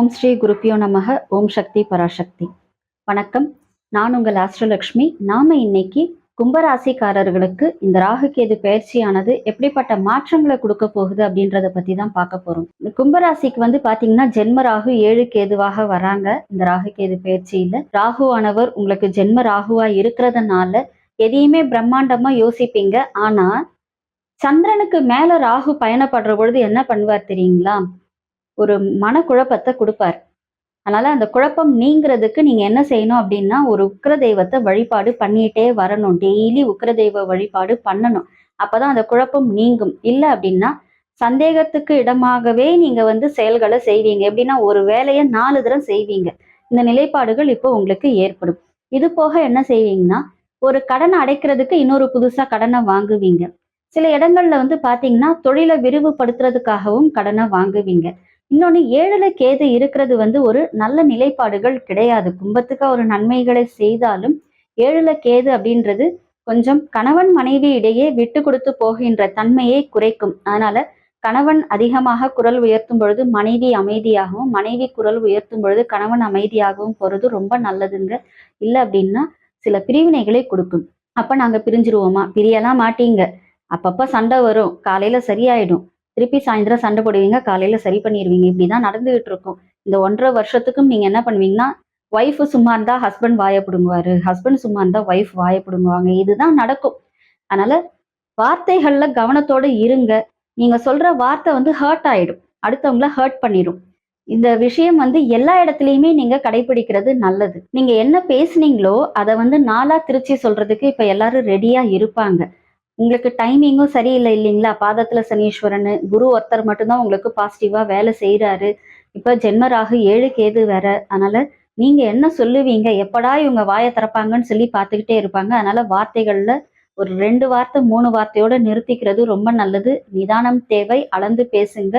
ஓம் ஸ்ரீ குருப்பியோ நமக ஓம் சக்தி பராசக்தி. வணக்கம். நான் உங்கள் ஆஸ்ட்ரலக்ஷ்மி நாம இன்னைக்கு கும்பராசிக்காரர்களுக்கு இந்த ராகுகேது பயிற்சியானது எப்படிப்பட்ட மாற்றங்களை கொடுக்க போகுது அப்படின்றத பத்தி தான் பார்க்க போறோம். இந்த கும்பராசிக்கு வந்து பாத்தீங்கன்னா ஜென்ம ராகு ஏழு கேதுவாக வராங்க. இந்த ராகுகேது பயிற்சியில ராகு உங்களுக்கு ஜென்ம ராகுவா இருக்கிறதுனால எதையுமே பிரம்மாண்டமா யோசிப்பீங்க. ஆனா சந்திரனுக்கு மேல ராகு பயணப்படுற பொழுது என்ன பண்ணுவார் தெரியுங்களா? ஒரு மனக்குழப்பத்தை கொடுப்பார். அதனால அந்த குழப்பம் நீங்கிறதுக்கு நீங்க என்ன செய்யணும் அப்படின்னா ஒரு உக்ர தெய்வத்தை வழிபாடு பண்ணிட்டே வரணும். டெய்லி உக்ர தெய்வ வழிபாடு பண்ணணும். அப்பதான் அந்த குழப்பம் நீங்கும். இல்லை அப்படின்னா சந்தேகத்துக்கு இடமாகவே நீங்க வந்து செயல்களை செய்வீங்க. எப்படின்னா ஒரு வேலையை நாலு தரம் செய்வீங்க. இந்த நிலைப்பாடுகள் இப்போ உங்களுக்கு ஏற்படும். இது போக என்ன செய்வீங்கன்னா ஒரு கடனை அடைக்கிறதுக்கு இன்னொரு புதுசா கடனை வாங்குவீங்க. சில இடங்கள்ல வந்து பாத்தீங்கன்னா தொழிலை விரிவுபடுத்துறதுக்காகவும் கடனை வாங்குவீங்க. இன்னொன்று ஏழுல கேது இருக்கிறது வந்து ஒரு நல்ல நிலைப்பாடுகள் கிடையாது. கும்பத்துக்கு ஒரு நன்மைகளை செய்தாலும் ஏழில கேது அப்படின்றது கொஞ்சம் கணவன் மனைவி இடையே விட்டு கொடுத்து போகின்ற தன்மையை குறைக்கும். அதனால கணவன் அதிகமாக குரல் உயர்த்தும் பொழுது மனைவி அமைதியாகவும் மனைவி குரல் உயர்த்தும் பொழுது கணவன் அமைதியாகவும் போறது ரொம்ப நல்லதுங்க. இல்லை அப்படின்னா சில பிரிவினைகளை கொடுக்கும். அப்ப நாங்க பிரிஞ்சிருவோமா? பிரியலாம் மாட்டீங்க. அப்பப்ப சண்டை வரும். காலையில சரியாயிடும். திருப்பி சாயந்தரம் சண்டை போடுவீங்க காலையில சரி பண்ணிடுவீங்க இப்படிதான் நடந்துகிட்டு இருக்கும் இந்த ஒன்றரை வருஷத்துக்கும் நீங்க என்ன பண்ணுவீங்கன்னா ஒய்ஃப் சும்மா இருந்தா ஹஸ்பண்ட் வாயப்படுங்குவாரு ஹஸ்பண்ட் சும்மா இருந்தா ஒய்ஃப் வாயப்படுங்குவாங்க இதுதான் நடக்கும். அதனால வார்த்தைகள்ல கவனத்தோட இருங்க. நீங்க சொல்ற வார்த்தை வந்து ஹர்ட் ஆயிடும். அடுத்தவங்கள ஹர்ட் பண்ணிடும் இந்த விஷயம் வந்து எல்லா இடத்துலையுமே நீங்க கடைபிடிக்கிறது நல்லது. நீங்க என்ன பேசுனீங்களோ அதை வந்து நாளா திருச்சி சொல்றதுக்கு இப்ப எல்லாரும் ரெடியா இருப்பாங்க. உங்களுக்கு டைமிங்கும் சரியில்லை இல்லைங்களா? பாதத்துல சனீஸ்வரன். குரு ஒருத்தர் மட்டும்தான் உங்களுக்கு பாசிட்டிவா வேலை செய்யறாரு இப்ப ஜென்மராகு ஏழு கேது வேற. அதனால நீங்க என்ன சொல்லுவீங்க? எப்படா இவங்க வாயை திறப்பாங்கன்னு சொல்லி பார்த்துக்கிட்டே இருப்பாங்க. அதனால வார்த்தைகள்ல ஒரு ரெண்டு வார்த்தை மூணு வார்த்தையோட நிறுத்திக்கிறது ரொம்ப நல்லது. நிதானம் தேவை அளந்து பேசுங்க.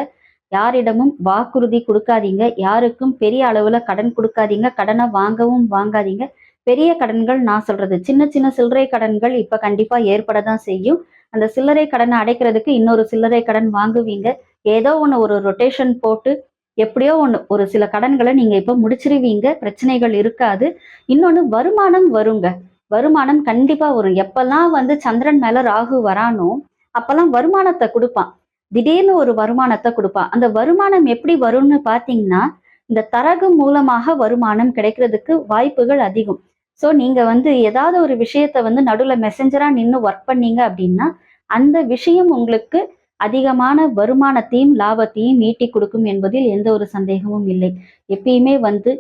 யாரிடமும் வாக்குறுதி கொடுக்காதீங்க. யாருக்கும் பெரிய அளவுல கடன் கொடுக்காதீங்க. கடனை வாங்கவும் வாங்காதீங்க. பெரிய கடன்கள் நான் சொல்றது. சின்ன சின்ன சில்லறை கடன்கள் இப்ப கண்டிப்பா ஏற்பட தான் செய்யும். அந்த சில்லறை கடனை அடைக்கிறதுக்கு இன்னொரு சில்லறை கடன் வாங்குவீங்க. ஏதோ ஒன்று ஒரு ரொட்டேஷன் போட்டு எப்படியோ ஒன்று ஒரு சில கடன்களை நீங்க இப்ப முடிச்சிருவீங்க. பிரச்சனைகள் இருக்காது. இன்னொன்று வருமானம் வருங்க. வருமானம் கண்டிப்பா வரும். எப்பெல்லாம் வந்து சந்திரன் மேல ராகு வரானோ அப்பெல்லாம் வருமானத்தை கொடுப்பான். திடீர்னு ஒரு வருமானத்தை கொடுப்பான். அந்த வருமானம் எப்படி வரும்னு பாத்தீங்கன்னா இந்த தரகு மூலமாக வருமானம் கிடைக்கிறதுக்கு வாய்ப்புகள் அதிகம். ஸோ நீங்கள் வந்து ஏதாவது ஒரு விஷயத்த வந்து நடுவில் மெசஞ்சராக நின்று ஒர்க் பண்ணீங்க அப்படின்னா அந்த விஷயம் உங்களுக்கு அதிகமான வருமானத்தையும் லாபத்தையும் ஈட்டி கொடுக்கும் என்பதில் எந்த ஒரு சந்தேகமும் இல்லை. எப்பயுமே வந்து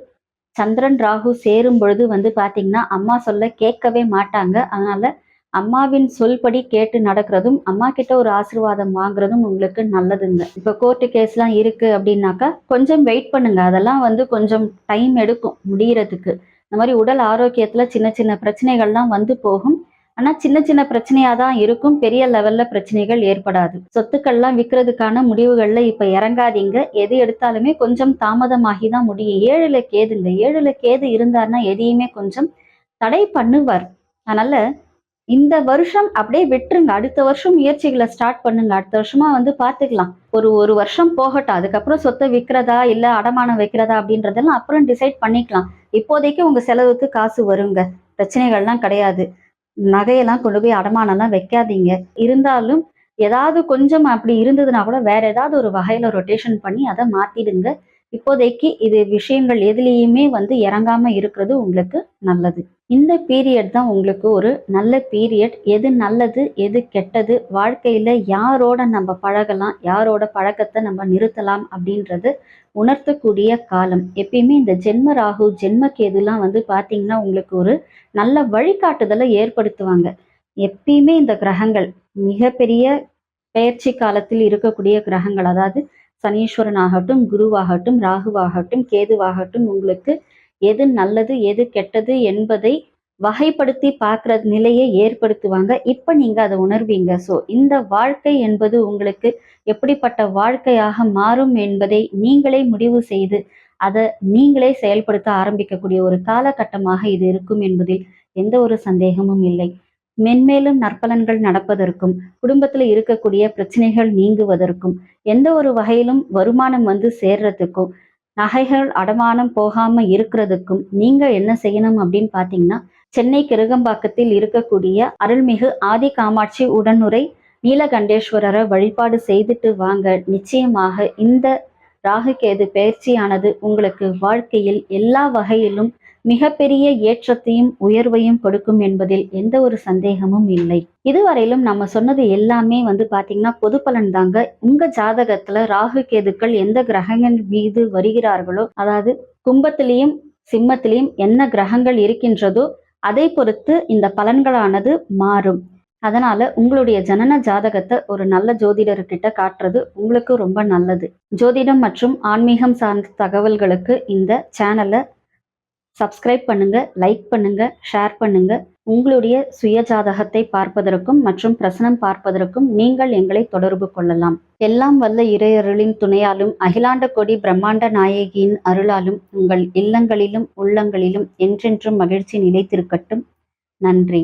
சந்திரன் ராகு சேரும் பொழுது வந்து பார்த்தீங்கன்னா அம்மா சொல்ல கேட்கவே மாட்டாங்க. அதனால அம்மாவின் சொல்படி கேட்டு நடக்கிறதும் அம்மா கிட்ட ஒரு ஆசிர்வாதம் வாங்குறதும் உங்களுக்கு நல்லதுங்க. இப்போ கோர்ட்டு கேஸ்லாம் இருக்கு அப்படின்னாக்கா கொஞ்சம் வெயிட் பண்ணுங்க. அதெல்லாம் வந்து கொஞ்சம் டைம் எடுக்கும் முடியறதுக்கு. இந்த மாதிரி உடல் ஆரோக்கியத்துல சின்ன சின்ன பிரச்சனைகள்லாம் வந்து போகும். ஆனா சின்ன சின்ன பிரச்சனையா தான் இருக்கும். பெரிய லெவல்ல பிரச்சனைகள் ஏற்படாது. சொத்துக்கள்லாம் விற்கிறதுக்கான முடிவுகள்ல இப்ப இறங்காதீங்க. எது எடுத்தாலுமே கொஞ்சம் தாமதமாகி தான் முடியும். ஏழுல கேதுங்க. ஏழுல கேது இருந்தாருன்னா எதையுமே கொஞ்சம் தடை பண்ணுவார். அதனால இந்த வருஷம் அப்படியே விட்டுருங்க. அடுத்த வருஷம் முயற்சிகளை ஸ்டார்ட் பண்ணுங்க. அடுத்த வருஷமா வந்து பாத்துக்கலாம். ஒரு ஒரு வருஷம் போகட்டும். அதுக்கப்புறம் சொத்தை விற்கிறதா இல்ல அடமானம் வைக்கிறதா அப்படின்றதெல்லாம் அப்புறம் டிசைட் பண்ணிக்கலாம். இப்போதைக்கு உங்க செலவுக்கு காசு வருங்க. பிரச்சனைகள்லாம் கிடையாது. நகையெல்லாம் கொண்டு போய் அடமானம்லாம் வைக்காதீங்க. இருந்தாலும் ஏதாவது கொஞ்சம் அப்படி இருந்ததுன்னா கூட வேற ஏதாவது ஒரு வகையில ரொட்டேஷன் பண்ணி அதை மாத்திடுங்க. இப்போதைக்கு இது விஷயங்கள் எதுலேயுமே வந்து இறங்காம இருக்கிறது உங்களுக்கு நல்லது. இந்த பீரியட் தான் உங்களுக்கு ஒரு நல்ல பீரியட் எது நல்லது எது கெட்டது வாழ்க்கையில் யாரோட நம்ம பழகலாம் யாரோட பழக்கத்தை நம்ம நிறுத்தலாம் அப்படின்றது உணர்த்தக்கூடிய காலம். எப்பயுமே இந்த ஜென்ம ராகு ஜென்ம கேதுலாம் வந்து பார்த்தீங்கன்னா உங்களுக்கு ஒரு நல்ல வழிகாட்டுதலை ஏற்படுத்துவாங்க. எப்பயுமே இந்த கிரகங்கள் மிகப்பெரிய பெயர்ச்சி காலத்தில் இருக்கக்கூடிய கிரகங்கள். அதாவது சனீஸ்வரன் ஆகட்டும் குருவாகட்டும் ராகுவாகட்டும் கேதுவாகட்டும் உங்களுக்கு எது நல்லது எது கெட்டது என்பதை வகைப்படுத்தி பார்க்குற நிலையை ஏற்படுத்துவாங்க. இப்போ நீங்கள் அதை உணர்வீங்க. ஸோ இந்த வாழ்க்கை என்பது உங்களுக்கு எப்படிப்பட்ட வாழ்க்கையாக மாறும் என்பதை நீங்களே முடிவு செய்து அதை நீங்களே செயல்படுத்த ஆரம்பிக்கக்கூடிய ஒரு காலகட்டமாக இது இருக்கும் என்பதில் எந்த ஒரு சந்தேகமும் இல்லை. மென்மேலும் நற்பலன்கள் நடப்பதற்கும் குடும்பத்துல இருக்கக்கூடிய பிரச்சனைகள் நீங்குவதற்கும் எந்த ஒரு வகையிலும் வருமானம் வந்து சேர்றதுக்கும் நகைகள் அடமானம் போகாம இருக்கிறதுக்கும் நீங்க என்ன செய்யணும் அப்படின்னு பாத்தீங்கன்னா சென்னை கிருகம்பாக்கத்தில் இருக்கக்கூடிய அருள்மிகு ஆதி காமாட்சி உடனுரை நீலகண்டேஸ்வரரை வழிபாடு செய்துட்டு வாங்க. நிச்சயமாக இந்த ராகுகேது பயிற்சியானது உங்களுக்கு வாழ்க்கையில் எல்லா வகையிலும் மிகப்பெரிய ஏற்றத்தையும் உயர்வையும் கொடுக்கும் என்பதில் எந்த ஒரு சந்தேகமும் இல்லை. இதுவரையிலும் நம்ம சொன்னது எல்லாமே வந்து பாத்தீங்கன்னா பொது பலன் தாங்க. உங்க ஜாதகத்துல ராகு கேதுக்கள் எந்த கிரகங்கள் மீது வருகிறார்களோ அதாவது கும்பத்திலையும் சிம்மத்திலையும் என்ன கிரகங்கள் இருக்கின்றதோ அதை பொறுத்து இந்த பலன்களானது மாறும். அதனால உங்களுடைய ஜனன ஜாதகத்தை ஒரு நல்ல ஜோதிடர்கிட்ட காட்டுறது உங்களுக்கு ரொம்ப நல்லது. ஜோதிடம் மற்றும் ஆன்மீகம் சார்ந்த தகவல்களுக்கு இந்த சேனலை சப்ஸ்கிரைப் பண்ணுங்க லைக் பண்ணுங்க ஷேர் பண்ணுங்க. உங்களுடைய சுய ஜாதகத்தை பார்ப்பதற்கும் மற்றும் பிரசனம் பார்ப்பதற்கும் நீங்கள் எங்களை தொடர்பு கொள்ளலாம். எல்லாம் வல்ல இறையருளின் துணையாலும் அகிலாண்ட கொடி பிரம்மாண்ட நாயகியின் அருளாலும் உங்கள் இல்லங்களிலும் உள்ளங்களிலும் என்றென்றும் மகிழ்ச்சி நிலைத்திருக்கட்டும். நன்றி.